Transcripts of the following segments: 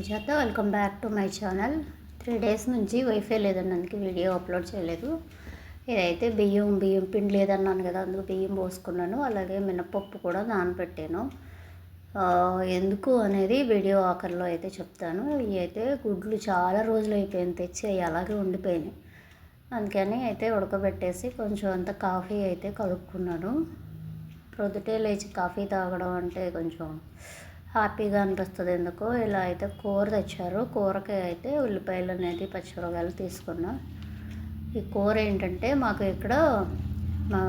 Sujata welcome back to my channel three days నుంచి wifi లేదండి అందుకే వీడియో అప్లోడ్ చేయలేదు. ఇదైతే బియ్యం బియ్యం పిండి లేదన్నాను కదా అందుకు బియ్యం పోసుకున్నాను. అలాగే మినపప్పు కూడా నానబెట్టాను. ఎందుకు అనేది వీడియో ఆఖరిలో అయితే చెప్తాను. ఇవి అయితే గుడ్లు చాలా రోజులు అయిపోయింది తెచ్చి అవి అలాగే ఉండిపోయినాయి. అందుకని అయితే ఉడకబెట్టేసి కొంచెం అంత కాఫీ అయితే కలుపుకున్నాను ప్రొద్దుటే లేచి కాఫీ తాగడం అంటే కొంచెం హ్యాపీగా అనిపిస్తుంది ఎందుకో. ఇలా అయితే కూర తెచ్చారు. కూరకి అయితే ఉల్లిపాయలు అనేది పచ్చిమిరపకాయలు తీసుకున్నాం. ఈ కూర ఏంటంటే మాకు ఇక్కడ మా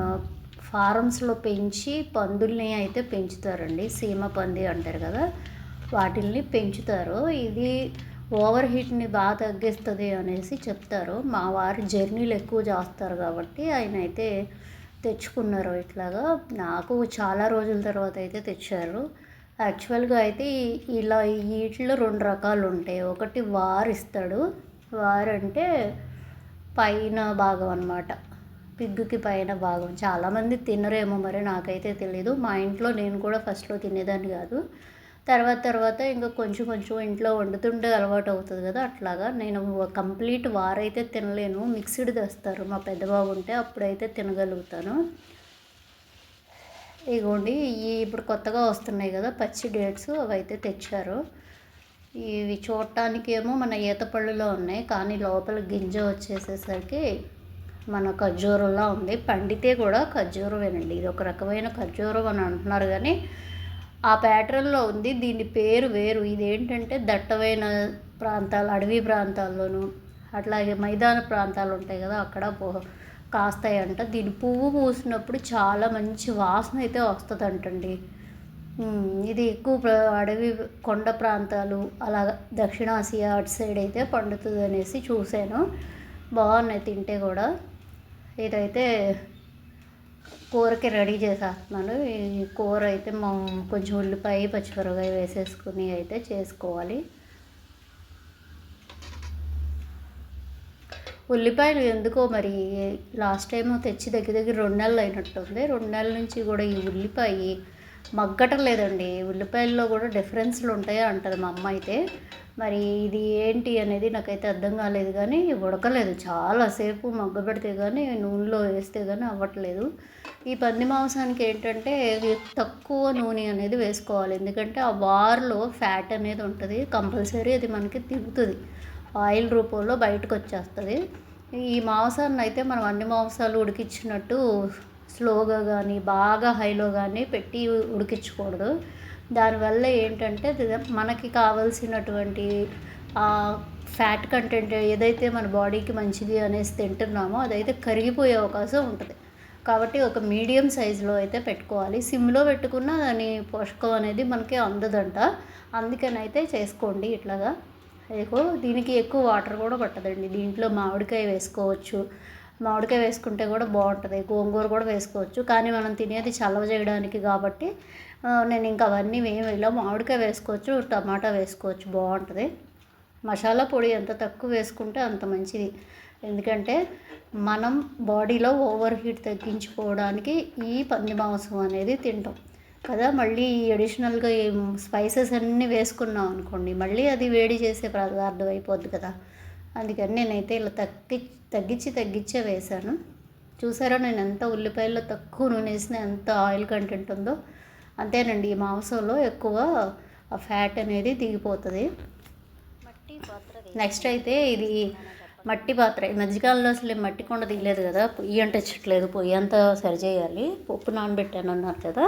ఫారమ్స్లో పెంచి పందుల్ని అయితే పెంచుతారండి. సీమ పంది అంటారు కదా వాటిల్ని పెంచుతారు. ఇది ఓవర్ హీట్ని బాగా తగ్గిస్తుంది అనేసి చెప్తారు. మా వారు జర్నీలు ఎక్కువ చేస్తారు కాబట్టి ఆయన అయితే తెచ్చుకున్నారు ఇట్లాగా. నాకు చాలా రోజుల తర్వాత అయితే తెచ్చారు. యాక్చువల్గా అయితే ఈ- ఇలా వీటిలో రెండు రకాలు ఉంటాయి ఒకటి వార్ ఇస్తాడు వార్ అంటే పైన భాగం అనమాట పిగ్గుకి పైన భాగం. చాలామంది తినరేమో మరి నాకైతే తెలీదు. మా ఇంట్లో నేను కూడా ఫస్ట్లో తినేదాన్ని కాదు. తర్వాత తర్వాత ఇంకా కొంచెం కొంచెం ఇంట్లో వండుతుంటే అలవాటు అవుతుంది కదా అట్లాగా. నేను కంప్లీట్ వారైతే తినలేను. మిక్స్డ్ తెస్తారు. మా పెద్ద బాబు ఉంటే అప్పుడైతే తినగలుగుతాను. ఇగోండి ఈ ఇప్పుడు కొత్తగా వస్తున్నాయి కదా పచ్చి డేట్స్ అవి అయితే తెచ్చారు. ఇవి చూడటానికి ఏమో మన ఈతపళ్ళులో ఉన్నాయి కానీ లోపల గింజ వచ్చేసేసరికి మన ఖర్జూరంలా ఉంది. పండితే కూడా ఖర్జూరమేనండి ఇది ఒక రకమైన ఖర్జూరం అని అంటున్నారు కానీ ఆ ప్యాటర్న్లో ఉంది. దీని పేరు వేరు. ఇదేంటంటే దట్టమైన ప్రాంతాలు అడవి ప్రాంతాల్లోనూ అట్లాగే మైదాన ప్రాంతాలు ఉంటాయి కదా అక్కడ పో కాస్తాయంట. దీని పువ్వు పూసినప్పుడు చాలా మంచి వాసన అయితే వస్తుంది అంటండి ఇది ఎక్కువ అడవి కొండ ప్రాంతాలు అలా దక్షిణాసియా అటు సైడ్ అయితే పండుతుంది అనేసి చూశాను. బాగున్నాయి తింటే కూడా. ఇదైతే కూరకి రెడీ చేసేస్తున్నాను. ఈ కూర అయితే మా కొంచెం ఉల్లిపాయ పచ్చిమిరపకాయ వేసేసుకుని అయితే చేసుకోవాలి. ఉల్లిపాయలు ఎందుకో మరి లాస్ట్ టైం తెచ్చి దగ్గర దగ్గర రెండు నెలలు అయినట్టుంది రెండు నెలల నుంచి కూడా ఈ ఉల్లిపాయ మగ్గటం లేదండి. ఉల్లిపాయల్లో కూడా డిఫరెన్స్లు ఉంటాయా అంటది మా అమ్మ అయితే. మరి ఇది ఏంటి అనేది నాకైతే అర్థం కాలేదు కానీ ఉడకలేదు. చాలాసేపు మగ్గబెడితే కానీ నూనెలో వేస్తే కానీ అవ్వట్లేదు. ఈ పంది మాంసానికి ఏంటంటే తక్కువ నూనె అనేది వేసుకోవాలి. ఎందుకంటే ఆ వార్లో ఫ్యాట్ అనేది ఉంటుంది. కంపల్సరీ అది మనకి తిప్పుతుంది ఆయిల్ రూపంలో బయటకు వచ్చేస్తుంది. ఈ మాంసాన్ని అయితే మనం అన్ని మాంసాలు ఉడికించినట్టు స్లోగా కానీ బాగా హైలో కానీ పెట్టి ఉడికించకూడదు. దానివల్ల ఏంటంటే మనకి కావలసినటువంటి ఫ్యాట్ కంటెంట్ ఏదైతే మన బాడీకి మంచిది అనేసి తింటున్నామో అదైతే కరిగిపోయే అవకాశం ఉంటుంది. కాబట్టి ఒక మీడియం సైజులో అయితే పెట్టుకోవాలి. సిమ్లో పెట్టుకున్న దాని పోషకం అనేది మనకి అందదంట. అందుకని అయితే చేసుకోండి ఇట్లాగా. ఇదిగో దీనికి ఎక్కువ వాటర్ కూడా పట్టదండి. దీంట్లో మామిడికాయ వేసుకోవచ్చు. మామిడికాయ వేసుకుంటే కూడా బాగుంటుంది. గోంగూర కూడా వేసుకోవచ్చు. కానీ మనం తినేది చలవ చేయడానికి కాబట్టి నేను ఇంకా అవన్నీ ఏమి ఇలా మామిడికాయ వేసుకోవచ్చు టమాటా వేసుకోవచ్చు బాగుంటుంది. మసాలా పొడి ఎంత తక్కువ వేసుకుంటే అంత మంచిది. ఎందుకంటే మనం బాడీలో ఓవర్ హీట్ తగ్గించుకోవడానికి ఈ పంది మాంసం అనేది తింటాం. కదా మళ్ళీ ఈ అడిషనల్గా ఈ స్పైసెస్ అన్నీ వేసుకున్నాం అనుకోండి మళ్ళీ అది వేడి చేసే పదార్థం అయిపోద్ది కదా. అందుకని నేనైతే ఇలా తగ్గి తగ్గించి తగ్గించే వేశాను. చూసారా నేను ఎంత ఉల్లిపాయల్లో తక్కువ నూనె వేసిన ఎంత ఆయిల్ కంటెంట్ ఉందో. అంతేనండి ఈ మాంసంలో ఎక్కువ ఆ ఫ్యాట్ అనేది దిగిపోతుంది. నెక్స్ట్ అయితే ఇది మట్టి పాత్ర. ఈ మధ్యకాలంలో అసలు మట్టి కొండ దిగలేదు కదా పొయ్యి అంటే చెట్లేదు పొయ్యి అంతా సరిచేయాలి. పప్పు నానబెట్టాను అన్నారు కదా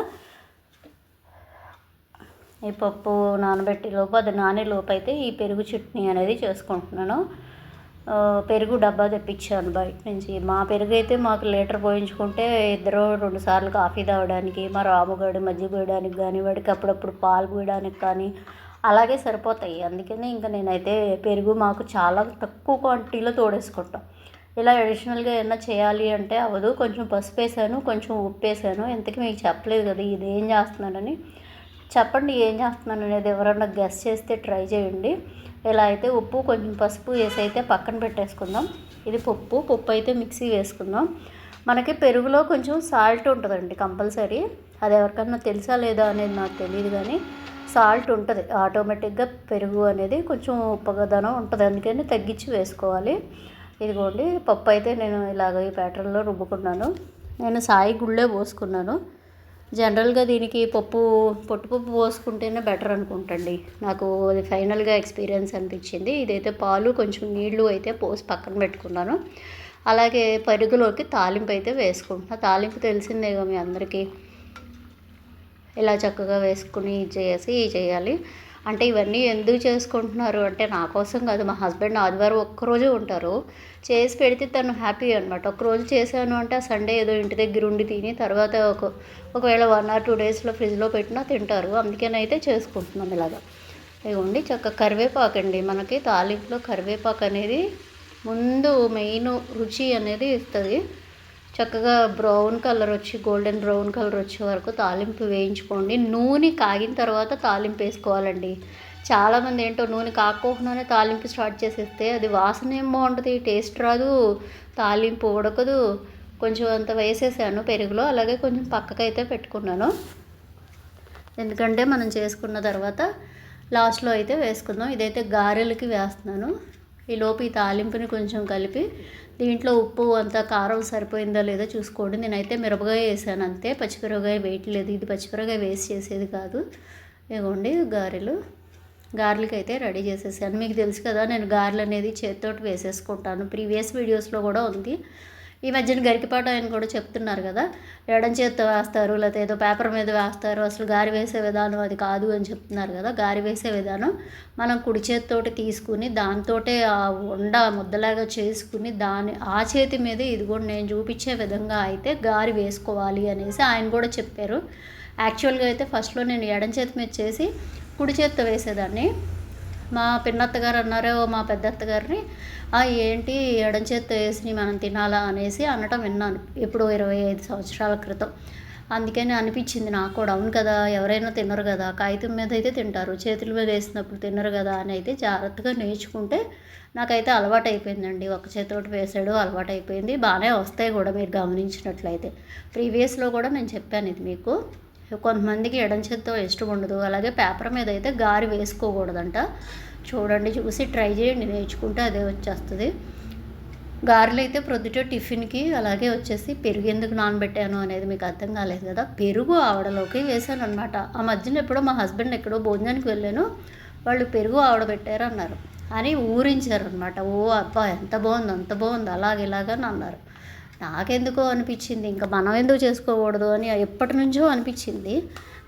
ఈ పప్పు నానబెట్టి లోపు అది నానే లోపు అయితే ఈ పెరుగు చట్నీ అనేది చేసుకుంటున్నాను. పెరుగు డబ్బా తెప్పించాను బయట నుంచి. మా పెరుగు అయితే మాకు లీటర్ పోయించుకుంటే ఇద్దరు రెండు సార్లు కాఫీ తాగడానికి మా రాముగాడు మజ్జిగ పోయడానికి కానీ వాడికి అప్పుడప్పుడు పాలు పోయడానికి కానీ అలాగే సరిపోతాయి. అందుకని ఇంకా నేనైతే పెరుగు మాకు చాలా తక్కువ క్వాంటిటీలో తోడేసుకుంటాం. ఇలా అడిషనల్గా ఏమన్నా చేయాలి అంటే అవ్వదు కొంచెం పసుపు వేసాను కొంచెం ఉప్పు వేసాను ఇంతకీ మీకు చెప్పలేదు కదా ఇది ఏం చేస్తున్నానని చెప్పండి ఏం చేస్తున్నాను అనేది ఎవరన్నా గెస్ చేస్తే ట్రై చేయండి. ఇలా అయితే ఉప్పు కొంచెం పసుపు వేసి అయితే పక్కన పెట్టేసుకుందాం. ఇది పప్పు పప్పు అయితే మిక్సీ వేసుకుందాం. మనకి పెరుగులో కొంచెం సాల్ట్ ఉంటుందండి కంపల్సరీ. అది ఎవరికన్నా తెలుసా లేదా అనేది నాకు తెలియదు కానీ సాల్ట్ ఉంటుంది. ఆటోమేటిక్గా పెరుగు అనేది కొంచెం ఉప్పగదనం ఉంటుంది. అందుకని తగ్గించి వేసుకోవాలి. ఇదిగోండి పప్పు అయితే నేను ఇలాగ ఈ ప్యాటర్న్లో రుబ్బుకున్నాను. నేను సాయి గుళ్ళే పోసుకున్నాను. జనరల్గా దీనికి పప్పు పొట్టుపప్పు పోసుకుంటేనే బెటర్ అనుకుంటండి. నాకు అది ఫైనల్గా ఎక్స్పీరియన్స్ అనిపించింది. ఇదైతే పాలు కొంచెం నీళ్ళు అయితే పోసి పక్కన పెట్టుకున్నాను. అలాగే పరుగులోకి తాలింపు అయితే వేసుకుంటున్నా. తాలింపు తెలిసిందేగా మీ అందరికీ? ఇలా చక్కగా వేసుకుని చేసి చేయాలి. అంటే ఇవన్నీ ఎందుకు చేసుకుంటున్నారు? అంటే నా కోసం కాదు మా హస్బెండ్ ఆదివారం ఒక్కరోజు ఉంటారు. చేసి పెడితే తను హ్యాపీ అనమాట ఒకరోజు చేశాను అంటే ఆ సండే ఏదో ఇంటి దగ్గర ఉండి తిని తర్వాత ఒక ఒకవేళ వన్ ఆర్ టూ డేస్లో ఫ్రిడ్జ్లో పెట్టినా తింటారు. అందుకేనైతే చేసుకుంటున్నాం ఇలాగా. ఇవ్వండి చక్క కరివేపాకు అండి. మనకి తాలింపులో కరివేపాకు అనేది ముందు మెయిన్ రుచి అనేది ఇస్తుంది. చక్కగా బ్రౌన్ కలర్ వచ్చి గోల్డెన్ బ్రౌన్ కలర్ వచ్చే వరకు తాలింపు వేయించుకోండి. నూనె కాగిన తర్వాత తాలింపు వేసుకోవాలండి. చాలామంది ఏంటో నూనె కాకపోకుండానే తాలింపు స్టార్ట్ చేసేస్తే అది వాసన ఏం బాగుంటుంది టేస్ట్ రాదు తాలింపు ఉడకదు. కొంచెం అంత వేసేసాను పెరుగులో అలాగే కొంచెం పక్కకైతే పెట్టుకున్నాను. ఎందుకంటే మనం చేసుకున్న తర్వాత లాస్ట్లో అయితే వేసుకుందాం. ఇదైతే గారెలకి వేస్తున్నాను. ఈ లోపు ఈ తాలింపుని కొంచెం కలిపి దీంట్లో ఉప్పు అంతా కారం సరిపోయిందా లేదో చూసుకోండి. నేనైతే మిరపకాయ వేసాను అంతే. పచ్చిమిరపకాయ వేయట్లేదు ఇది పచ్చిమిరపకాయ వేసి చేసేది కాదు. ఇవ్వండి గారెలు. గారెలకి అయితే రెడీ చేసేసాను. మీకు తెలుసు కదా నేను గారెలు అనేది చేతితోటి వేసేసుకుంటాను. ప్రీవియస్ వీడియోస్లో కూడా ఉంది. ఈ మధ్యన గరికిపాట ఆయన కూడా చెప్తున్నారు కదా. ఎడం చేత్తో వేస్తారు లేకపోతే ఏదో పేపర్ మీద వేస్తారు అసలు గారి వేసే విధానం అది కాదు అని చెప్తున్నారు కదా. గారి వేసే విధానం మనం కుడి చేతితోటి తీసుకుని దాంతోటే ఆ ఉండ ముద్దలాగా చేసుకుని దాని ఆ చేతి మీద ఇది కూడా నేను చూపించే విధంగా అయితే గారి వేసుకోవాలి అనేసి ఆయన కూడా చెప్పారు. యాక్చువల్గా అయితే ఫస్ట్లో నేను ఎడం చేతి మీద చేసి కుడి చేత్తో వేసేదాన్ని. మా పిన్నత్తగారు అన్నారో మా పెద్దత్తగారిని ఏంటి ఎడం చేత్తో వేసి మనం తినాలా? అనేసి అనటం విన్నాను ఇప్పుడు ఇరవై ఐదు సంవత్సరాల క్రితం. అందుకని అనిపించింది నాకు కూడా అవును కదా ఎవరైనా తినరు కదా కాగితం మీద అయితే తింటారు చేతుల మీద వేసినప్పుడు తినరు కదా అని అయితే జాగ్రత్తగా నేర్చుకుంటే నాకైతే అలవాటు అయిపోయిందండి ఒక చేతితోటి వేసాడు అలవాటు అయిపోయింది బాగానే వస్తాయి కూడా మీరు గమనించినట్లయితే. ప్రీవియస్లో కూడా నేను చెప్పాను ఇది మీకు. కొంతమందికి ఎడం చేత్తో ఇష్టం ఉండదు. అలాగే పేపర్ మీద అయితే గారి వేసుకోకూడదంట. చూడండి చూసి ట్రై చేయండి. నేర్చుకుంటే అదే వచ్చేస్తుంది. గారెలు అయితే ప్రొద్దుట టిఫిన్కి అలాగే వచ్చేసి పెరుగు ఎందుకు నానబెట్టాను అనేది మీకు అర్థం కాలేదు కదా? పెరుగు ఆవిడలోకి వేసాను అనమాట ఆ మధ్యన ఎప్పుడో మా హస్బెండ్ ఎక్కడో భోజనానికి వెళ్ళాను. వాళ్ళు పెరుగు ఆవిడ పెట్టారు అన్నారు అని ఊరించారు అనమాట ఓ అబ్బా ఎంత బాగుంది అంత బాగుంది అలాగే ఇలాగని అన్నారు. నాకెందుకో అనిపించింది. ఇంకా మనం ఎందుకు చేసుకోకూడదు అని ఎప్పటి నుంచో అనిపించింది.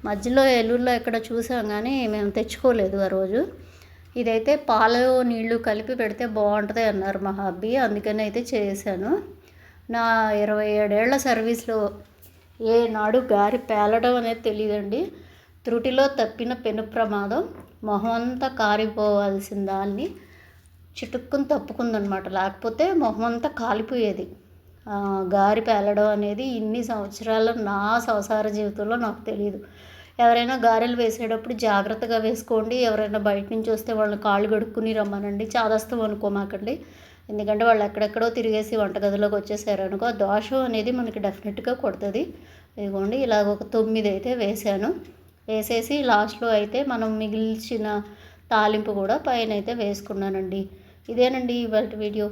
మధ్యలో ఏలూరులో ఎక్కడ చూసాం కానీ మేము తెచ్చుకోలేదు ఆ రోజు. ఇదైతే పాలు నీళ్ళు కలిపి పెడితే బాగుంటుంది అన్నారు మా హబ్బీ. అందుకని అయితే చేశాను. నా ఇరవై ఏడేళ్ళ సర్వీస్లో ఏనాడు గారి పేలడం అనేది తెలియదండి త్రుటిలో తప్పిన పెను ప్రమాదం మొహం అంతా కారిపోవాల్సిన దాన్ని చిటుక్కుని తప్పుకుందనమాట. లేకపోతే మొహం అంతా కాలిపోయేది. గారి పేలడం అనేది ఇన్ని సంవత్సరాల నా సంసార జీవితంలో నాకు తెలియదు ఎవరైనా గారెలు వేసేటప్పుడు జాగ్రత్తగా వేసుకోండి. ఎవరైనా బయట నుంచి వస్తే వాళ్ళని కాళ్ళు కడుక్కుని రమ్మనండి. చాదస్తం అనుకోమాకండి. ఎందుకంటే వాళ్ళు ఎక్కడెక్కడో తిరిగేసి వంటగదిలోకి వచ్చేసారు అనుకో దోషం అనేది మనకి డెఫినెట్గా కొడుతుంది. ఇదిగోండి ఇలాగ ఒక తొమ్మిది అయితే వేసాను వేసేసి లాస్ట్లో అయితే మనం మిగిల్చిన తాలింపు కూడా పైన అయితే వేసుకున్నానండి. ఇదేనండి ఇవాళ వీడియో.